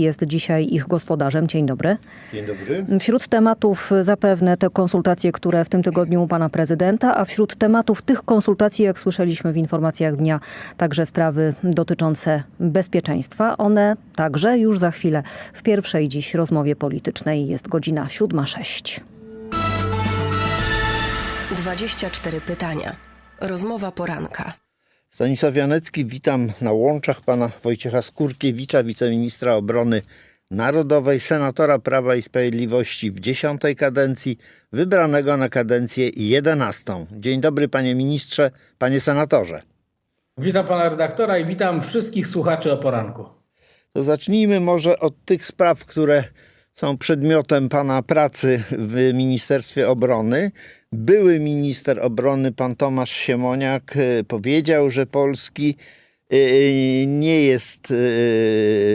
Jest dzisiaj ich gospodarzem. Dzień dobry. Dzień dobry. Wśród tematów zapewne te konsultacje, które w tym tygodniu u pana prezydenta, a wśród tematów tych konsultacji, jak słyszeliśmy w informacjach dnia, także sprawy dotyczące bezpieczeństwa. One także już za chwilę w pierwszej dziś rozmowie politycznej jest godzina 7.06. 24 pytania. Rozmowa poranka. Stanisław Janecki, witam na łączach pana Wojciecha Skurkiewicza, wiceministra obrony narodowej, senatora Prawa i Sprawiedliwości w dziesiątej kadencji, wybranego na kadencję jedenastą. Dzień dobry panie ministrze, panie senatorze. Witam pana redaktora i witam wszystkich słuchaczy o poranku. To zacznijmy może od tych spraw, które są przedmiotem pana pracy w Ministerstwie Obrony. Były minister obrony pan Tomasz Siemoniak e, powiedział, że Polski e, nie jest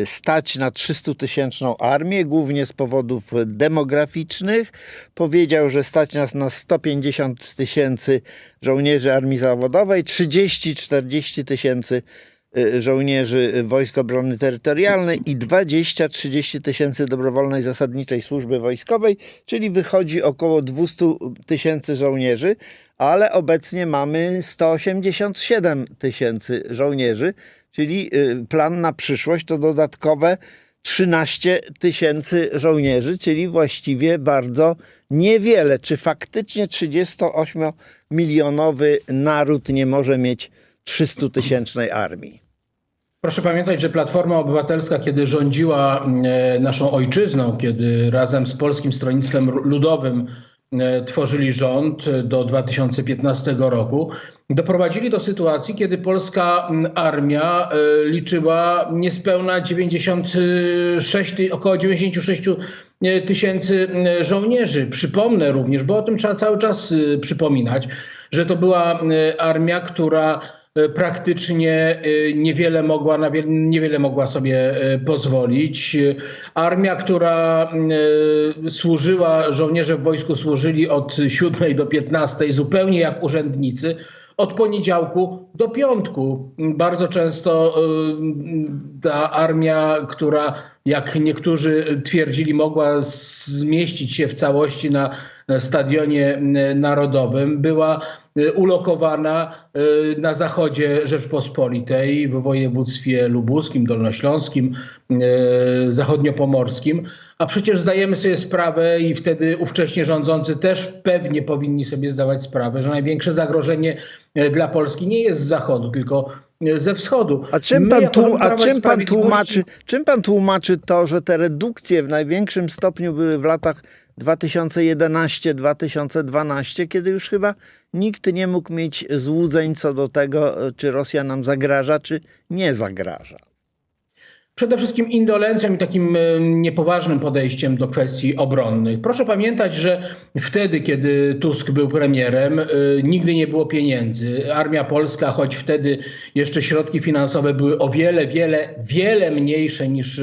stać na 300-tysięczną armię, głównie z powodów demograficznych. Powiedział, że stać nas na 150 tysięcy żołnierzy armii zawodowej, 30-40 tysięcy y, żołnierzy Wojsk Obrony Terytorialnej i 20-30 tysięcy dobrowolnej zasadniczej służby wojskowej, czyli wychodzi około 200 tysięcy żołnierzy, ale obecnie mamy 187 tysięcy żołnierzy, czyli y, plan na przyszłość to dodatkowe 13 tysięcy żołnierzy, czyli właściwie bardzo niewiele. Czy faktycznie 38-milionowy naród nie może mieć 300-tysięcznej armii? Proszę pamiętać, że Platforma Obywatelska, kiedy rządziła e, naszą ojczyzną, kiedy razem z Polskim Stronnictwem Ludowym e, tworzyli rząd e, do 2015 roku, doprowadzili do sytuacji, kiedy polska armia liczyła niespełna 96, ty- około 96 tysięcy żołnierzy. Przypomnę również, bo o tym trzeba cały czas y, przypominać, że to była armia, która praktycznie y, niewiele mogła, niewiele mogła sobie y, pozwolić. Armia, która służyła, żołnierze w wojsku służyli od 7 do 15, zupełnie jak urzędnicy, od poniedziałku do piątku. Bardzo często ta armia, która jak niektórzy twierdzili, mogła zmieścić się w całości na stadionie narodowym, była y, ulokowana y, na zachodzie Rzeczpospolitej, w województwie lubuskim, dolnośląskim, y, zachodniopomorskim. A przecież zdajemy sobie sprawę i wtedy ówcześnie rządzący też pewnie powinni sobie zdawać sprawę, że największe zagrożenie e, dla Polski nie jest z zachodu, tylko e, ze wschodu. A czym pan, tłum- a czym pan tłumaczy, czym pan tłumaczy to, że te redukcje w największym stopniu były w latach 2011-2012, kiedy już chyba nikt nie mógł mieć złudzeń co do tego, czy Rosja nam zagraża, czy nie zagraża? Przede wszystkim indolencją i takim e, niepoważnym podejściem do kwestii obronnych. Proszę pamiętać, że wtedy, kiedy Tusk był premierem, e, nigdy nie było pieniędzy. Armia polska, choć wtedy jeszcze środki finansowe były o wiele, wiele, wiele mniejsze niż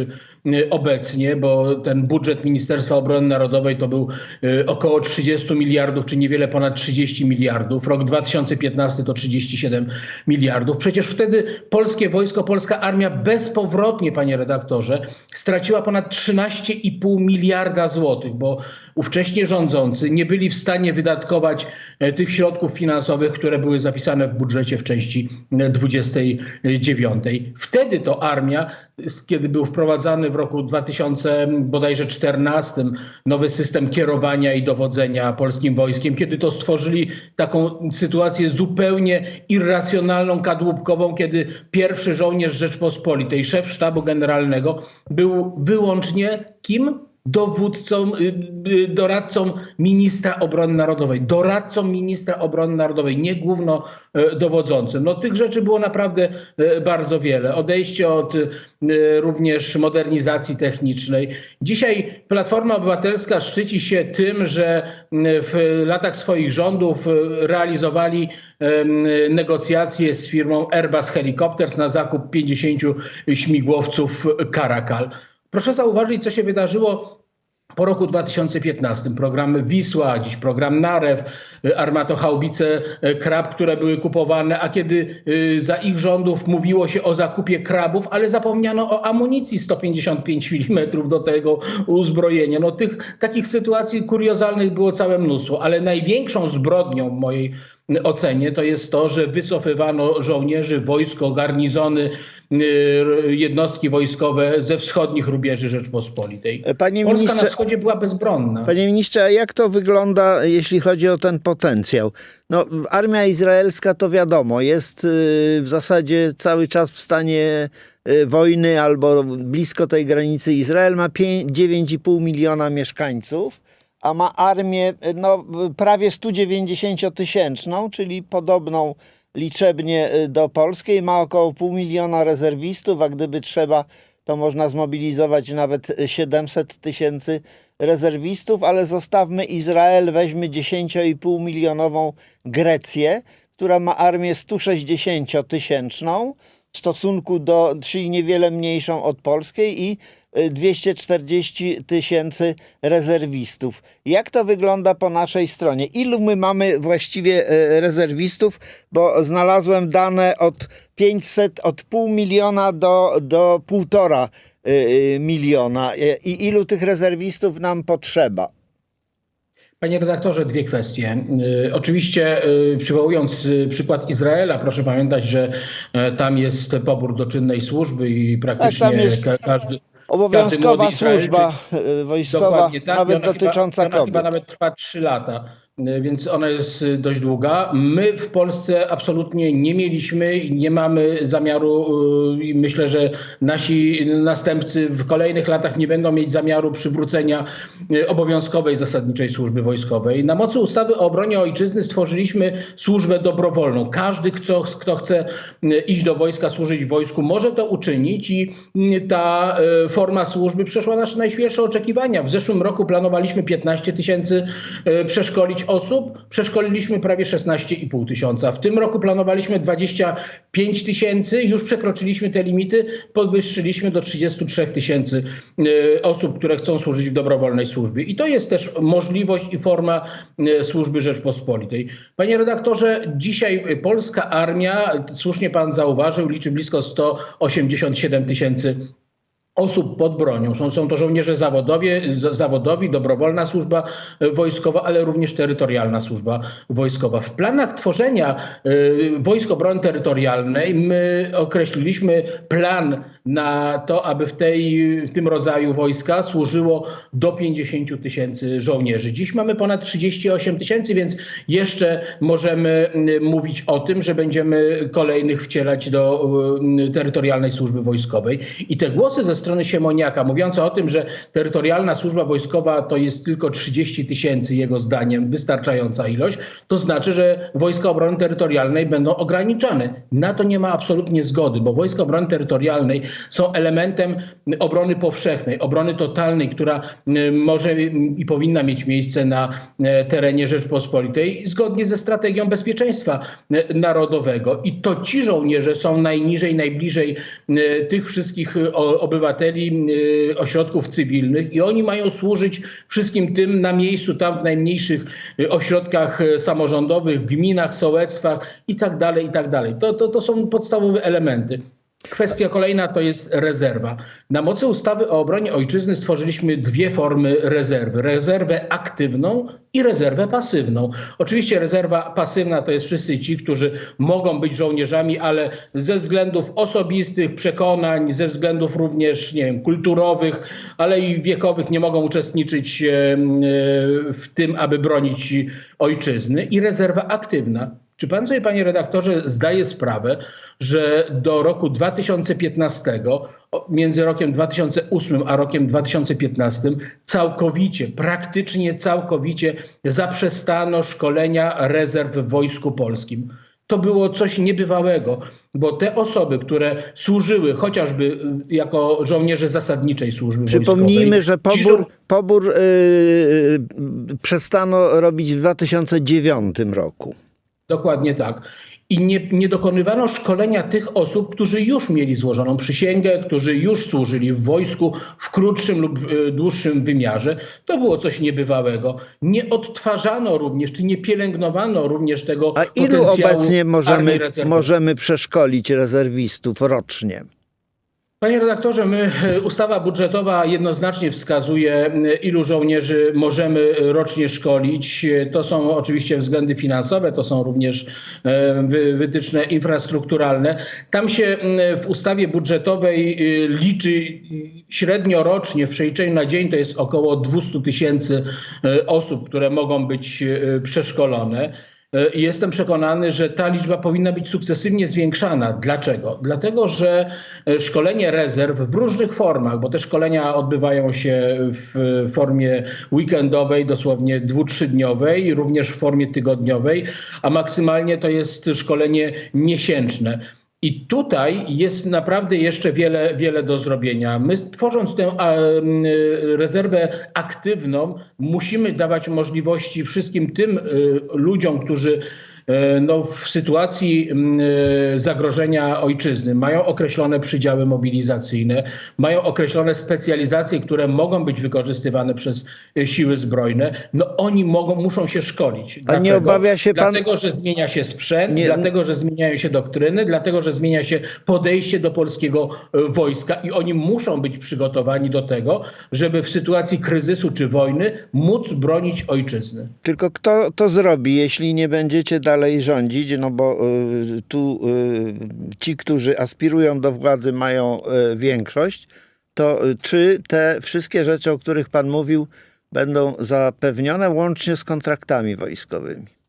obecnie, bo ten budżet Ministerstwa Obrony Narodowej to był e, około 30 miliardów, czy niewiele ponad 30 miliardów. Rok 2015 to 37 miliardów. Przecież wtedy polskie wojsko, polska armia bezpowrotnie, panie redaktorze, straciła ponad 13,5 miliarda złotych, bo ówcześnie rządzący nie byli w stanie wydatkować e, tych środków finansowych, które były zapisane w budżecie w części e, 29. Wtedy to armia, kiedy był wprowadzany w roku 2000 bodajże 14 nowy system kierowania i dowodzenia polskim wojskiem, kiedy to stworzyli taką sytuację zupełnie irracjonalną, kadłubkową, kiedy pierwszy żołnierz Rzeczpospolitej, szef sztabu generalnego był wyłącznie kim? Dowódcą, y, y, doradcą ministra obrony narodowej, doradcą ministra obrony narodowej, nie główno e, dowodzącym. No tych rzeczy było naprawdę bardzo wiele. Odejście od również modernizacji technicznej. Dzisiaj Platforma Obywatelska szczyci się tym, że w latach swoich rządów realizowali negocjacje z firmą Airbus Helicopters na zakup 50 śmigłowców Caracal. Proszę zauważyć, co się wydarzyło po roku 2015 program Wisła, dziś program Narew, y, armatochaubice y, Krab, które były kupowane, a kiedy y, za ich rządów mówiło się o zakupie krabów, ale zapomniano o amunicji 155 mm do tego uzbrojenia. No tych takich sytuacji kuriozalnych było całe mnóstwo, ale największą zbrodnią mojej ocenie to jest to, że wycofywano żołnierzy, wojsko, garnizony, y, jednostki wojskowe ze wschodnich rubieży Rzeczpospolitej. Panie Polska ministrze, na wschodzie była bezbronna. Panie ministrze, a jak to wygląda, jeśli chodzi o ten potencjał? No, armia izraelska to wiadomo, jest y, w zasadzie cały czas w stanie y, wojny albo blisko tej granicy. Izrael ma pię- 9,5 miliona mieszkańców, a ma armię y, no, prawie 190-tysięczną, czyli podobną liczebnie y, do polskiej. Ma około pół miliona rezerwistów, a gdyby trzeba, to można zmobilizować nawet 700 tysięcy rezerwistów, ale zostawmy Izrael, weźmy 10,5 milionową Grecję, która ma armię 160 tysięczną w stosunku do, czyli niewiele mniejszą od polskiej i 240 tysięcy rezerwistów. Jak to wygląda po naszej stronie? Ilu my mamy właściwie e, rezerwistów? Bo znalazłem dane od 500, od pół miliona do, do półtora y, y, miliona. E, I ilu tych rezerwistów nam potrzeba? Panie redaktorze, dwie kwestie. Oczywiście przywołując przykład Izraela, proszę pamiętać, że e, tam jest pobór do czynnej służby i praktycznie Tak, jest ka- każdy. Obowiązkowa Izraelczyk- służba e, wojskowa, Dokładnie tak. I nawet ona dotycząca chyba, ona kobiet. chyba nawet trwa 3 lata, więc ona jest y, dość długa. My w Polsce absolutnie nie mieliśmy i nie mamy zamiaru y, i myślę, że nasi następcy w kolejnych latach nie będą mieć zamiaru przywrócenia y, obowiązkowej zasadniczej służby wojskowej. Na mocy ustawy o obronie ojczyzny stworzyliśmy służbę dobrowolną. Każdy, kto, kto chce y, iść do wojska, służyć w wojsku, może to uczynić i y, ta y, forma służby przeszła nasze najświeższe oczekiwania. W zeszłym roku planowaliśmy 15 tysięcy y, osób, przeszkoliliśmy prawie 16,5 tysiąca. W tym roku planowaliśmy 25 tysięcy, już przekroczyliśmy te limity, podwyższyliśmy do 33 tysięcy y, osób, które chcą służyć w dobrowolnej służbie. I to jest też możliwość i forma y, służby Rzeczpospolitej. Panie redaktorze, dzisiaj polska armia, słusznie pan zauważył, liczy blisko 187 tysięcy osób pod bronią. Są, są to żołnierze zawodowie, z- zawodowi, dobrowolna służba e, wojskowa, ale również terytorialna służba wojskowa. W planach tworzenia y, Wojsk Obrony Terytorialnej my określiliśmy plan na to, aby w, tej, w tym rodzaju wojska służyło do 50 tysięcy żołnierzy. Dziś mamy ponad 38 tysięcy, więc jeszcze możemy y, mówić o tym, że będziemy kolejnych wcielać do y, terytorialnej służby wojskowej. I te głosy ze strony Siemoniaka mówiące o tym, że terytorialna służba wojskowa to jest tylko 30 tysięcy, jego zdaniem wystarczająca ilość, to znaczy, że wojska obrony terytorialnej będą ograniczane. Na to nie ma absolutnie zgody, bo wojska obrony terytorialnej są elementem obrony powszechnej, obrony totalnej, która y, może i powinna mieć miejsce na y, terenie Rzeczpospolitej zgodnie ze strategią bezpieczeństwa y, narodowego. I to ci żołnierze są najniżej, najbliżej tych wszystkich y, o- obywateli, y, ośrodków cywilnych i oni mają służyć wszystkim tym na miejscu, tam w najmniejszych y, ośrodkach y, samorządowych, gminach, sołectwach i tak dalej, i tak. To, to, to są podstawowe elementy. Kwestia kolejna to jest rezerwa. Na mocy ustawy o obronie ojczyzny stworzyliśmy dwie formy rezerwy. Rezerwę aktywną i rezerwę pasywną. Oczywiście rezerwa pasywna to jest wszyscy ci, którzy mogą być żołnierzami, ale ze względów osobistych, przekonań, ze względów również, nie wiem, kulturowych, ale i wiekowych nie mogą uczestniczyć e, w tym, aby bronić ojczyzny. I rezerwa aktywna. Czy pan sobie, panie redaktorze, zdaje sprawę, że do roku 2015, o- między rokiem 2008 a rokiem 2015, całkowicie, praktycznie całkowicie zaprzestano szkolenia rezerw w Wojsku Polskim? To było coś niebywałego, bo te osoby, które służyły chociażby y, jako żołnierze zasadniczej służby Przypomnijmy, wojskowej, że ci pobór, pobór yy, przestano robić w 2009 roku. Dokładnie tak. i nie, nie dokonywano szkolenia tych osób, którzy już mieli złożoną przysięgę, którzy już służyli w wojsku w krótszym lub e, dłuższym wymiarze. To było coś niebywałego. Nie odtwarzano również, czy nie pielęgnowano również tego A ilu obecnie możemy, możemy przeszkolić rezerwistów rocznie? Panie redaktorze, my, e, ustawa budżetowa jednoznacznie wskazuje, e, ilu żołnierzy możemy rocznie szkolić. E, To są oczywiście względy finansowe, to są również wy- wytyczne infrastrukturalne. Tam się w ustawie budżetowej liczy średnio rocznie w przeliczeniu na dzień to jest około 200 tysięcy osób, które mogą być przeszkolone. E, I jestem przekonany, że ta liczba powinna być sukcesywnie zwiększana. Dlaczego? Dlatego, że e, szkolenie rezerw w różnych formach, bo te szkolenia odbywają się w formie weekendowej, dosłownie dwu, trzydniowej, również w formie tygodniowej, a maksymalnie to jest szkolenie miesięczne. I tutaj jest naprawdę jeszcze wiele, wiele do zrobienia. My tworząc tę rezerwę aktywną, musimy dawać możliwości wszystkim tym y, ludziom, którzy no, w sytuacji m, y, zagrożenia ojczyzny mają określone przydziały mobilizacyjne, mają określone specjalizacje, które mogą być wykorzystywane przez y, siły zbrojne, no oni mogą, muszą się szkolić. A nie obawia się pan- Dlatego, że zmienia się sprzęt, Nie- dlatego, że zmieniają się doktryny, dlatego, że zmienia się podejście do polskiego e, wojska i oni muszą być przygotowani do tego, żeby w sytuacji kryzysu czy wojny móc bronić ojczyzny. Tylko kto to zrobi, jeśli nie będziecie dalej rządzić? No bo y, tu y, ci, którzy aspirują do władzy, mają y, większość. To czy te wszystkie rzeczy, o których pan mówił, będą zapewnione łącznie z kontraktami wojskowymi?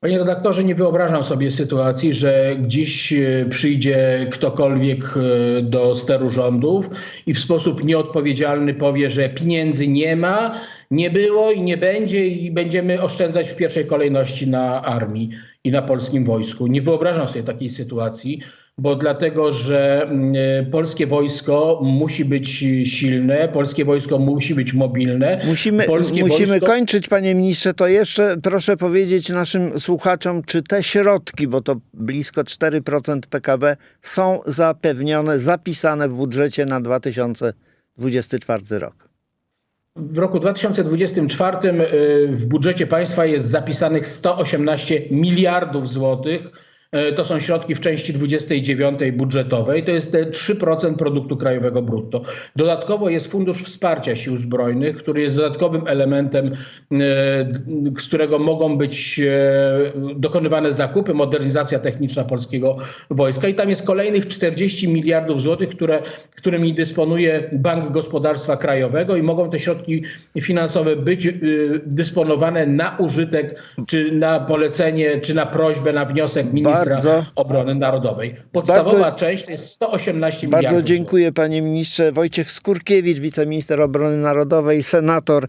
Panie redaktorze, nie wyobrażam sobie sytuacji, że dziś e, przyjdzie ktokolwiek e, do steru rządów i w sposób nieodpowiedzialny powie, że pieniędzy nie ma, nie było i nie będzie i będziemy oszczędzać w pierwszej kolejności na armii i na polskim wojsku. Nie wyobrażam sobie takiej sytuacji, bo dlatego, że mm, e, polskie wojsko musi być silne, polskie wojsko musi być mobilne. Musimy, polskie musimy wojsko... kończyć, panie ministrze. To jeszcze proszę powiedzieć naszym słuchaczom, czy te środki, bo to blisko 4% PKB, są zapewnione, zapisane w budżecie na 2024 rok. W roku 2024 y, w budżecie państwa jest zapisanych 118 miliardów złotych. Y, To są środki w części 29 budżetowej. To jest te 3% produktu krajowego brutto. Dodatkowo jest Fundusz Wsparcia Sił Zbrojnych, który jest dodatkowym elementem, y, z którego mogą być y, dokonywane zakupy, modernizacja techniczna polskiego wojska. I tam jest kolejnych 40 miliardów złotych, które, którymi dysponuje Bank Gospodarstwa Krajowego i mogą te środki finansowe być dysponowane na użytek, czy na polecenie, czy na prośbę, na wniosek ministra Bardzo- obrony narodowej. Podstawowa bardzo- część to jest 118 miliardów. Bardzo dziękuję panie ministrze. Wojciech Skurkiewicz, wiceminister obrony narodowej, senator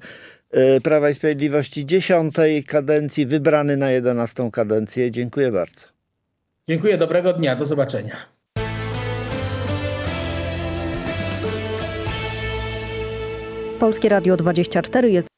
y, Prawa i Sprawiedliwości dziesiątej kadencji, wybrany na 11 kadencję. Dziękuję bardzo. Dziękuję, dobrego dnia, do zobaczenia. Polskie Radio 24 jest